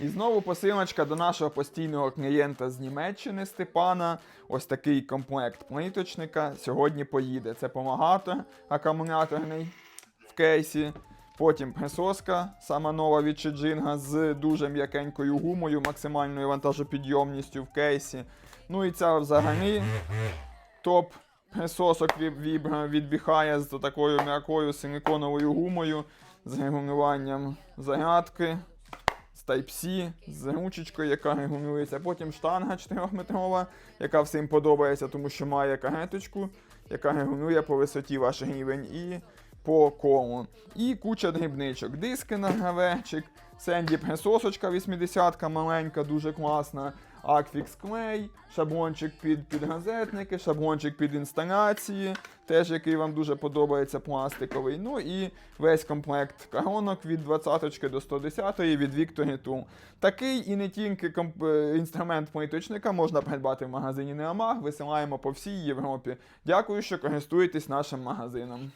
І знову посилочка до нашого постійного клієнта з Німеччини Степана. Ось такий комплект плиточника. Сьогодні поїде. Це помагатор акумуляторний в кейсі. Потім присоска, сама нова від Шиджинга з дуже м'якенькою гумою, максимальною вантажопідйомністю в кейсі. Ну і ця взагалі топ присосок відбігає з такою м'якою силиконовою гумою з регулюванням зарядки, з Type-C, з ручечкою, яка регулюється. Потім штанга 4-метрова, яка всім подобається, тому що має кагеточку, яка регулює по висоті ваш рівень і по колу. І куча дрібничок. Диски на граверчик, Сенді присосочка 80-ка маленька, дуже класна. Акфікс клей, шаблончик під підгазетники, шаблончик під інсталяції, теж який вам дуже подобається, пластиковий. Ну і весь комплект коронок від 20 до 110 від Victory Tool. Такий і не тільки комп- е, інструмент плиточника можна придбати в магазині Неомаг. Висилаємо по всій Європі. Дякую, що користуєтесь нашим магазином.